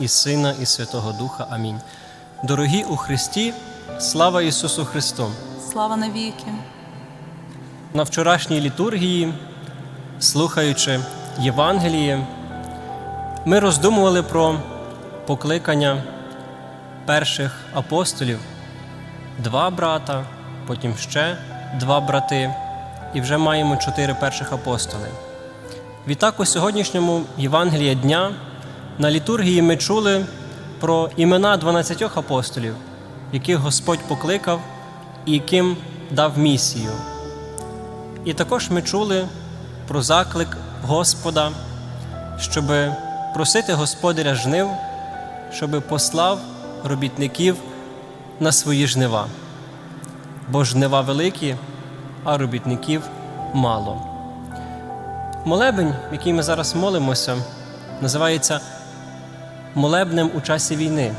і Сина, і Святого Духа. Амінь. Дорогі у Христі, слава Ісусу Христу! Слава навіки. На вчорашній літургії, слухаючи Євангеліє, ми роздумували про покликання перших апостолів, два брата, потім ще два брати, і вже маємо чотири перших апостоли. Відтак, у сьогоднішньому Євангелії дня на літургії ми чули про імена 12 апостолів, яких Господь покликав і яким дав місію. І також ми чули про заклик Господа, щоб просити Господаря жнив, щоб послав робітників на свої жнива. Бо жнива великі, а робітників мало. Молебень, який ми зараз молимося, називається молебнем у часі війни,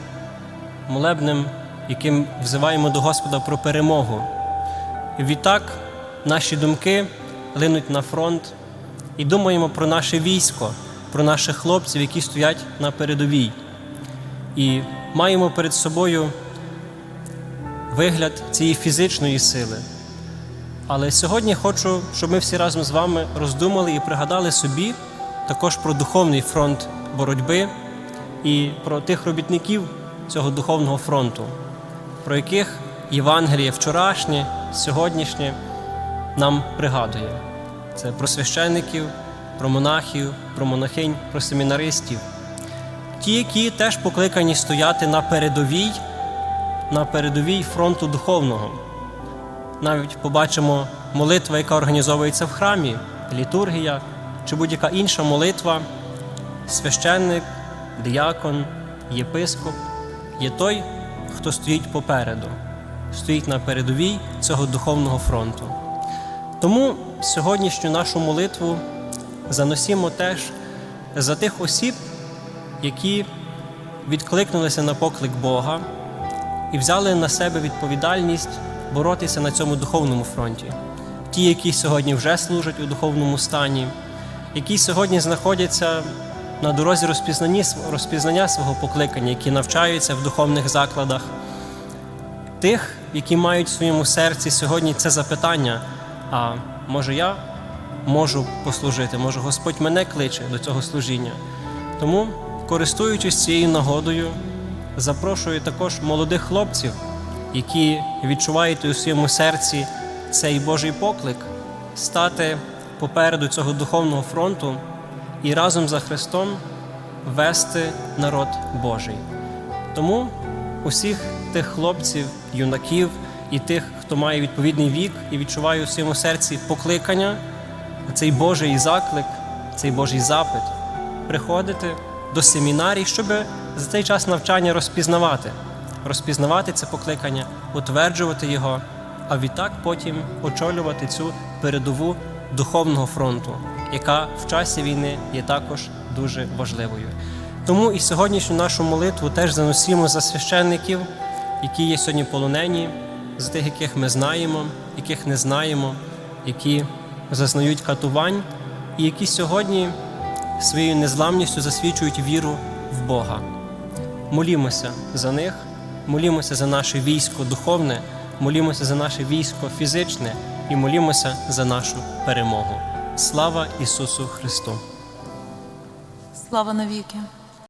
молебнем, яким взиваємо до Господа про перемогу. І відтак наші думки линуть на фронт і думаємо про наше військо, про наших хлопців, які стоять на передовій. І маємо перед собою вигляд цієї фізичної сили. Але сьогодні хочу, щоб ми всі разом з вами роздумали і пригадали собі також про духовний фронт боротьби і про тих робітників цього духовного фронту, про яких Євангеліє вчорашнє, сьогоднішнє нам пригадує. Це про священників, про монахів, про монахинь, про семінаристів. Ті, які теж покликані стояти на передовій, на передовій фронту духовного. Навіть побачимо молитва, яка організовується в храмі, літургія чи будь-яка інша молитва, священник, діякон, єпископ є той, хто стоїть попереду, стоїть на передовій цього духовного фронту. Тому сьогоднішню нашу молитву заносимо теж за тих осіб, які відкликнулися на поклик Бога і взяли на себе відповідальність боротися на цьому духовному фронті. Ті, які сьогодні вже служать у духовному стані, які сьогодні знаходяться на дорозі розпізнання, свого покликання, які навчаються в духовних закладах, тих, які мають в своєму серці сьогодні це запитання: а може я можу послужити, може Господь мене кличе до цього служіння. Тому, користуючись цією нагодою, запрошую також молодих хлопців, які відчувають у своєму серці цей Божий поклик, стати попереду цього духовного фронту і разом за Христом вести народ Божий. Тому усіх тих хлопців, юнаків і тих, хто має відповідний вік і відчуває у своєму серці покликання, цей Божий заклик, цей Божий запит, приходити до семінарій, щоб за цей час навчання розпізнавати, розпізнавати це покликання, утверджувати його, а відтак потім очолювати цю передову духовного фронту, яка в часі війни є також дуже важливою. Тому і сьогоднішню нашу молитву теж заносимо за священників, які є сьогодні полонені, за тих, яких ми знаємо, яких не знаємо, які зазнають катувань, і які сьогодні своєю незламністю засвідчують віру в Бога. Молімося за них, молімося за наше військо духовне, молімося за наше військо фізичне і молімося за нашу перемогу. Слава Ісусу Христу! Слава навіки.